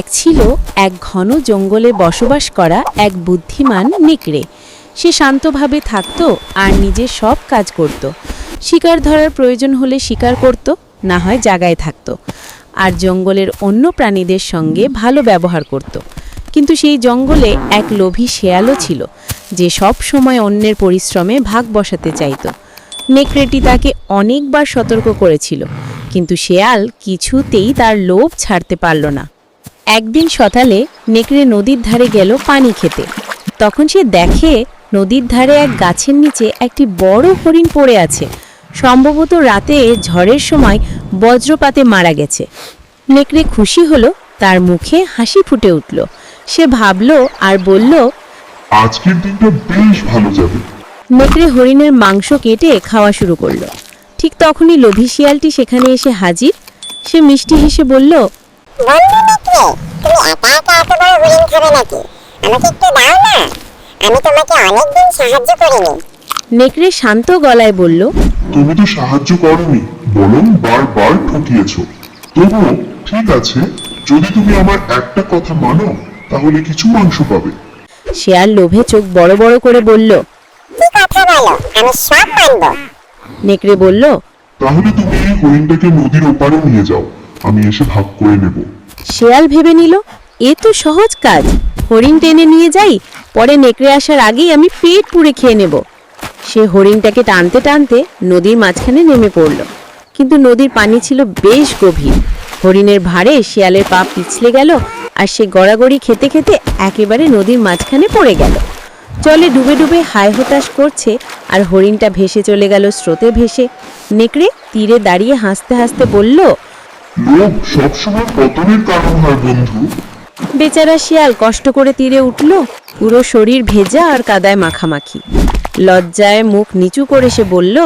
এক ছিল এক ঘন জঙ্গলে বসবাস করা এক বুদ্ধিমান নেকড়ে। সে শান্তভাবে থাকত আর নিজের সব কাজ করত। শিকার ধরার প্রয়োজন হলে শিকার করত, না হয় জাগায় থাকত। আর জঙ্গলের অন্য প্রাণীদের সঙ্গে ভালো ব্যবহার করত। কিন্তু সেই জঙ্গলে এক লোভী শেয়ালও ছিল, যে সব সময় অন্যের পরিশ্রমে ভাগ বসাতে চাইতো। নেকড়েটি তাকে অনেকবার সতর্ক করেছিল, কিন্তু শেয়াল কিছুতেই তার লোভ ছাড়তে পারল না। একদিন সকালে নেকড়ে নদীর ধারে গেল পানি খেতে। তখন সে দেখে নদীর ধারে এক গাছের নিচে একটি বড় হরিণ পড়ে আছে। সম্ভবত রাতে ঝড়ের সময় বজ্রপাতে মারা গেছে। নেকড়ে খুশি হলো তার মুখে হাসি ফুটে উঠল। সে ভাবল আর বলল আজকের দিনটা বেশ ভালো যাবে। নেকড়ে হরিণের মাংস কেটে খাওয়া শুরু করল। ঠিক তখনই লোভী শিয়ালটি সেখানে এসে হাজির। সে মিষ্টি হেসে বলল তুমি একা একা এত বড় হরিণ খাবে নাকি? আমাকে একটু দাও না। আমি তোমাকে অনেকদিন সাহায্য করিনি। নেকড়ে শান্ত গলায় বলল তুমি তো সাহায্য করনি বরং বারবার ঠকিয়েছ। তবুও ঠিক আছে যদি তুমি আমার একটা কথা মানো তাহলে কিছু মাংস পাবে। শেয়াল লোভে চোখ বড় বড় করে বলল কি কথা বলো আমি সব মানব। নেকড়ে বলল তাহলে তুমি এই হরিণটাকে নদীর ওপারে নিয়ে যাও। আমি এসে ভাগ করে নেব। শেয়াল ভেবে নিল, এ তো সহজ কাজ। হরিণ টেনে নিয়ে যাই, পরে নেকড়ে আসার আগেই আমি পেট পুড়ে খেয়ে নেব। সে হরিণটাকে টানতে টানতে নদীর মাঝখানে নেমে পড়ল। কিন্তু নদীর পানি ছিল বেশ গভীর। হরিণের ভারে শিয়ালের পা পিছলে গেল আর সে গড়াগড়ি খেতে খেতে একেবারে নদীর মাঝখানে পড়ে গেল। জলে ডুবে ডুবে হায় হতাশ করছে আর হরিণটা ভেসে চলে গেল স্রোতে ভেসে। নেকড়ে তীরে দাঁড়িয়ে হাসতে হাসতে বলল লোভ সবসময় পতনের কারণ হয় বন্ধু। বেচারা শিয়াল কষ্ট করে তীরে উঠল পুরো শরীর ভেজা আর কাদায় মাখামাখি। লজ্জায় মুখ নিচু করে সে বলল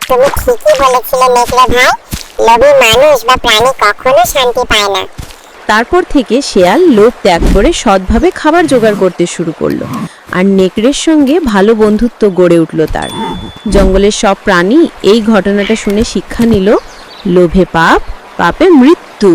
তুমি ঠিকই বলেছিলে নেকড়ে ভাই। লোভী মানুষ বা প্রাণী কখনো শান্তি পায় না। তারপর থেকে শেয়াল লোভ ত্যাগ করে সৎভাবে খাবার জোগাড় করতে শুরু করল আর নেকড়ের সঙ্গে ভালো বন্ধুত্ব গড়ে উঠল তার। জঙ্গলের সব প্রাণী এই ঘটনাটা শুনে শিক্ষা নিল লোভে পাপ পাপে মৃত্যু।